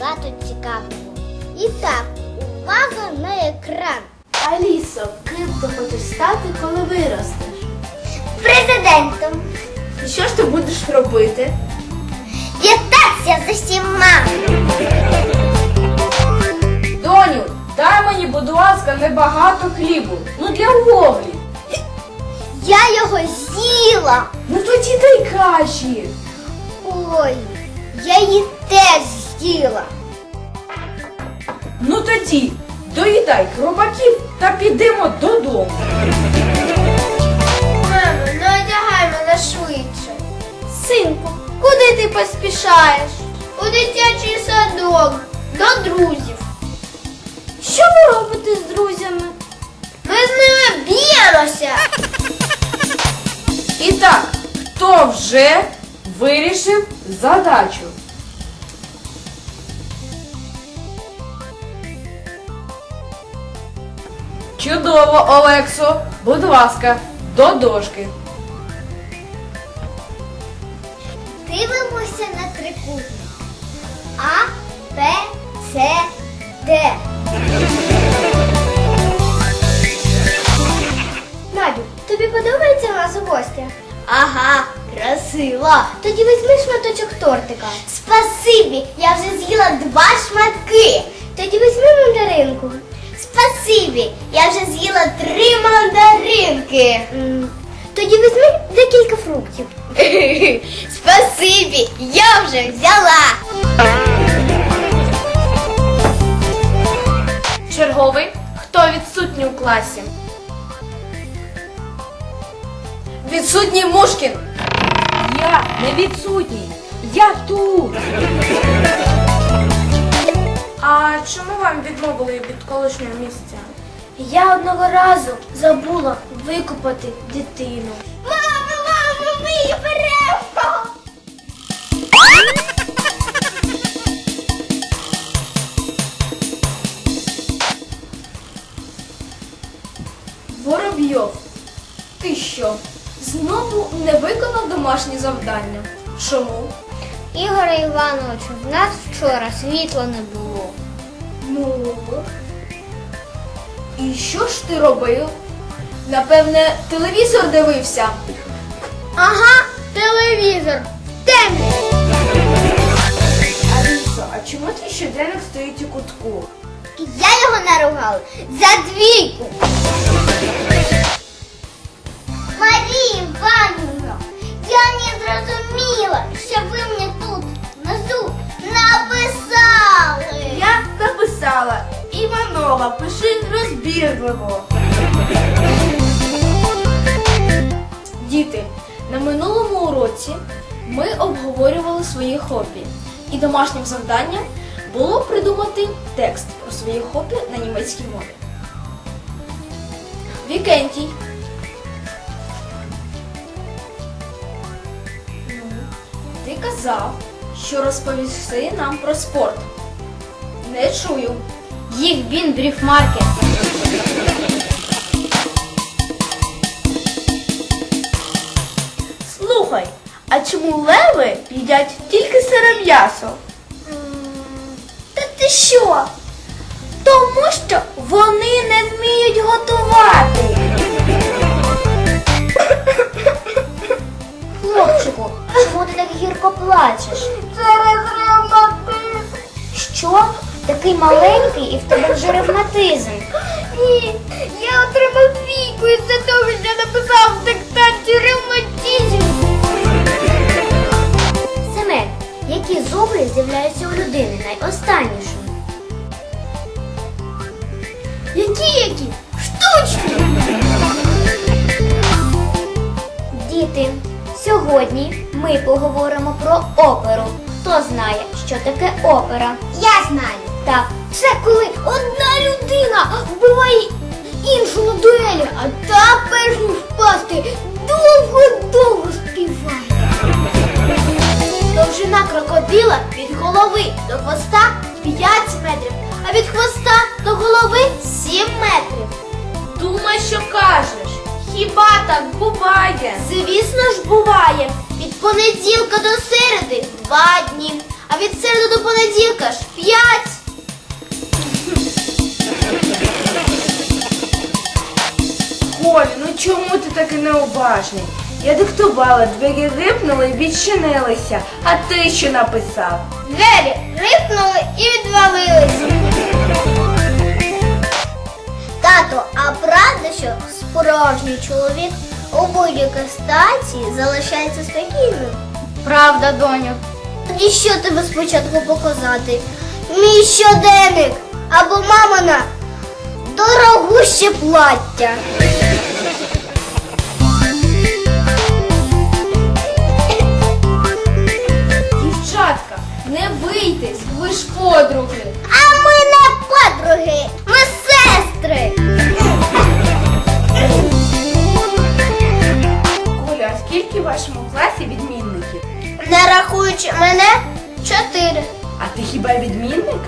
багато цікавого. І так, увага на екран. Алісо, ким ти хочеш стати, коли виростеш? Президентом І що ж ти будеш робити? вітатися з усіма. Доню, дай мені, будь ласка, небагато хлібу. Ну для вуглі. Я його з'їла. Ну тоді дай каші. Ой, я її теж з'їла. Ну тоді доїдай хробаків та підемо додому. Мамо, ну одягай мене швидше. Синку, куди ти поспішаєш? У дитячий садок, до друзів. Що ви робите з друзями? Ми з ними б'ємося. І так, хто вже вирішив задачу? Чудово, Олексо. Будь ласка, до дошки. Дивимося на трикутник. А, Б, С, Д. Надю, тобі подобається у нас у гостях? Ага, красиво. Тоді візьми шматочок тортика. Спасибі, я вже з'їла два шматки. Тоді візьми мандаринку. Спасибі, я вже з'їла три мандаринки. Тоді візьми декілька фруктів. Спасибі, я вже взяла. Черговий, хто відсутній у класі? Відсутній Мушкін. Я не відсутній. Я тут. А чому вам відмовили від колишнього місця? Я одного разу забула викупати дитину. Мамо, мамо, ми її беремо. Воробйов, ти що? Знову не виконав домашнє завдання. Чому? Ігоре Івановичу, в нас вчора світла не було. Ну. І що ж ти робив? Напевне, телевізор дивився. Ага, телевізор. Темний. Алісо, а чому твій щоденник стоїть у кутку? Я його наругала за двійку. Іванова, пиши розбірливо. Діти, на минулому уроці ми обговорювали свої хобі. І домашнім завданням було придумати текст про свої хобі на німецькій мові. Вікентій. Ти казав, що розповісти нам про спорт. Не чую. Їх він бріфмаркет. Слухай, а чому леви їдять тільки сире м'ясо? Та ти що? Тому що вони не вміють готувати. Хлопчику, чому ти так гірко плачеш? Через ревматизм. Що? Такий маленький і в тебе вже ревматизм. Ні, я отримав двійку із-за того, що я написав в диктанті ревматизм. Семен, які зуби з'являються у людини найостаннішими? Які які? Штучні! Діти, сьогодні ми поговоримо про оперу. Хто знає, що таке опера? Я знаю. Так, це коли одна людина вбиває іншу на дуелі, а та перш ніж впасти довго-довго співає. Довжина крокодила від голови до хвоста 5 метрів, а від хвоста до голови 7 метрів. Думай, що кажеш. Хіба так буває? Звісно ж, буває. Від понеділка до середи 2 дні, а від середи до понеділка ж 5 Олі, ну чому ти такий необажний? Я диктувала, двері рипнули і відчинилися. А ти що написав? Двері рипнули і відвалилися. Тато, а правда, що справжній чоловік у будь-якій стації залишається спокійним? Правда, доню. Тоді що тебе спочатку показати? Мій щоденник або мамина дорогуще плаття. Не ви ж подруги. А ми не подруги, ми сестри. Коля, а скільки в вашому класі відмінників? Не рахуючи мене, чотири. А ти хіба відмінник?